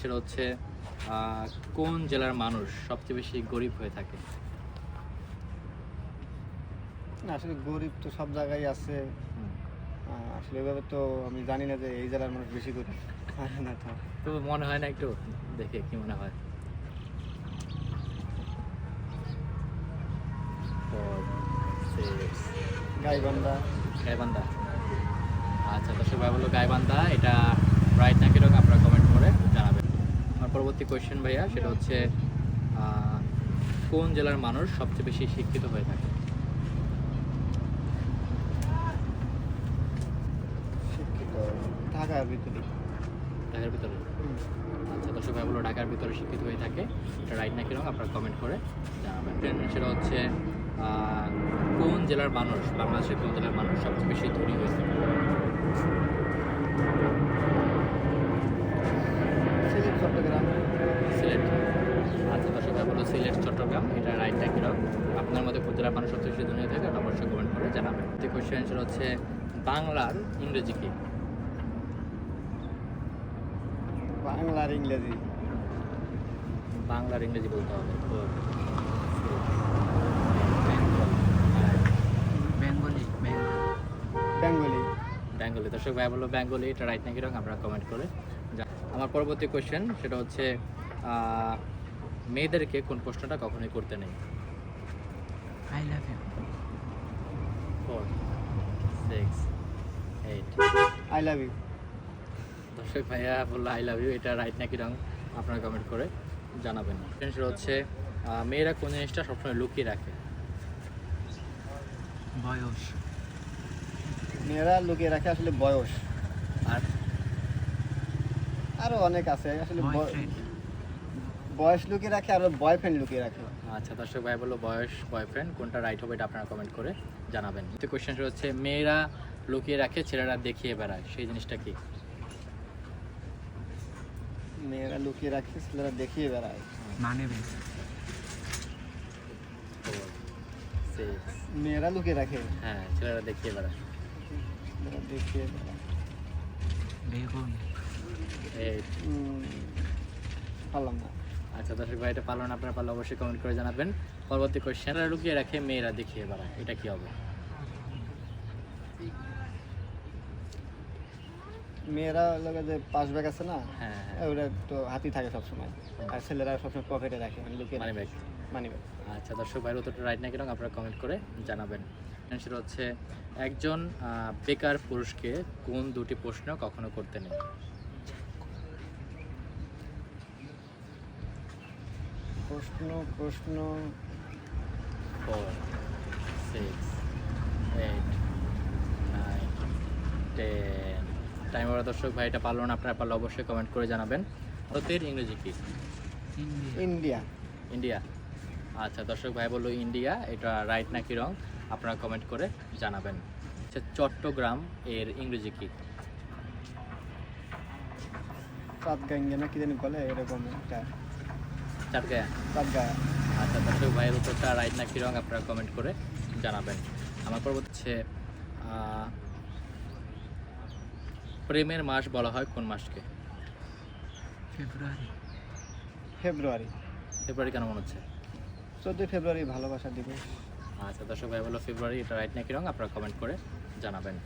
সেটা হচ্ছে কোন জেলার মানুষ সবচেয়ে বেশি গরিব হয়ে থাকে? না, আসলে গরিব তো সব জায়গায় আছে। আসলে এভাবে তো আমি জানি না যে এই জেলার মানুষ বেশি গরিব। না তো। তো মনে হয় না একটু দেখে কি মনে হয়। গাইবান্ধা। গাইবান্ধা। আচ্ছা দর্শক ভাই বলল গাইবান্ধা এটা রাইট নাকি রকম আপনারা কমেন্ট করে জানাবেন আমার পরবর্তী কোয়েশ্চেন ভাইয়া সেটা হচ্ছে কোন জেলার মানুষ সবচেয়ে বেশি শিক্ষিত হয়ে থাকে? শিক্ষিত? ঢাকার ভিতরে। ঢাকার ভিতরে? আচ্ছা দর্শক ভাই বলো ঢাকার ভিতরে শিক্ষিত হয়ে থাকে এটা রাইট নাকি রকম আপনারা কমেন্ট করে জানাবেন। সেটা হচ্ছে কোন জেলার মানুষ বাংলাদেশের কোন জেলার মানুষ সবচেয়ে বেশি ধনী হয়ে থাকে সিলেট চট্টগ্রাম সিলেট আচ্ছা দর্শক ভাই বলো সিলেট চট্টগ্রাম এটা রাইট নাকি রকম আপনার ধনী হয়ে থাকে এটা অবশ্যই কমেন্ট করে জানাবেন। যে কোয়েশ্চেন সেটা হচ্ছে বাংলার ইংরেজি কি? বাংলার ইংরেজি। বাংলার ইংরেজি বলতে হবে। তো বেঙ্গলি বেঙ্গলি। বেঙ্গলি। দর্শক ভাই বলল বেঙ্গলি এটা রাইট নাকি রকম আপনারা কমেন্ট করে আমার পরবর্তী কোয়েশ্চেন সেটা হচ্ছে মেয়েদেরকে কোন প্রশ্নটা কখনোই করতে নেই? I love you four six eight I love you দর্শক ভাইয়া বলল আই লাভ ইউ এটা রাইট নাকি রং আপনারা কমেন্ট করে জানাবেন। সেটা হচ্ছে মেয়েরা কোন জিনিসটা সবসময় লুকিয়ে রাখে? বয়স। মেয়েরা লুকিয়ে রাখে আসলে বয়স। আর? আরও অনেক আছে আসলে বয়স লুকিয়ে রাখে আর বয়ফ্রেন্ড লুকিয়ে রাখে। আচ্ছা দর্শক ভাই বলল বয়স বয়ফ্রেন্ড কোনটা রাইট হবে এটা আপনারা কমেন্ট করে জানাবেন। তো কোয়েশ্চেন হচ্ছে মেয়েরা লুকিয়ে রাখে ছেলেরা দেখিয়ে বেড়ায় সেই জিনিসটা কি? মেয়েরা লুকিয়ে রাখে ছেলেরা দেখিয়ে বেড়ায়। মানে মেয়েরা লুকিয়ে রাখে। হ্যাঁ ছেলেরা দেখিয়ে বেড়ায়। ছেলেরা দেখিয়ে বেড়ায়। পারলাম না। আচ্ছা দর্শক ভাই এটা পালন আপনারা পারলে অবশ্যই কমেন্ট করে জানাবেন। পরবর্তী কোয়েশ্চেন লুকিয়ে রাখে মেয়েরা দেখিয়ে বেড়ায়। এটা কি হবে? মেয়েরা লোকে যে পাশ ব্যাগ আছে না হ্যাঁ হ্যাঁ। ওটা তো হাতি থাকে সবসময়। আর ছেলেরা সবসময় পকেটে রাখে মানে লুকিয়ে মানি ব্যাগ মানি ব্যাগ আচ্ছা দর্শক ভাইয়ের উত্তরটা রাইট না কেন আপনারা কমেন্ট করে জানাবেন। সেটা হচ্ছে একজন বেকার পুরুষকে কোন দুটি প্রশ্ন কখনো করতে নেই? প্রশ্ন প্রশ্ন। Four six eight nine ten time ওরা দর্শক ভাই এটা পারল না আপনারা পারলে অবশ্যই কমেন্ট করে জানাবেন। ভারতের ইংরেজি কি? ইন্ডিয়া। ইন্ডিয়া। আচ্ছা দর্শক ভাই বলল ইন্ডিয়া এটা রাইট নাকি রং আপনারা কমেন্ট করে জানাবেন। আচ্ছা চট্টগ্রাম এর ইংরেজি কি? চাঁদগাঙ্গে না কি জানি বলে এরকম একটা। চাটগায়া আচ্ছা দর্শক ভাইয়ের উত্তরটা রাইট নাকি রং আপনারা কমেন্ট করে জানাবেন। আমার পরবর্তী হচ্ছে প্রেমের মাস বলা হয় কোন মাসকে? ফেব্রুয়ারি। ফেব্রুয়ারি। ফেব্রুয়ারি কেন মনে হচ্ছে? চোদ্দোই ফেব্রুয়ারি ভালোবাসা দিবস। আচ্ছা দর্শক ভাই বলো ফেব্রুয়ারি এটা রাইট নাকি রং? আপনারা কমেন্ট করে জানাবেন।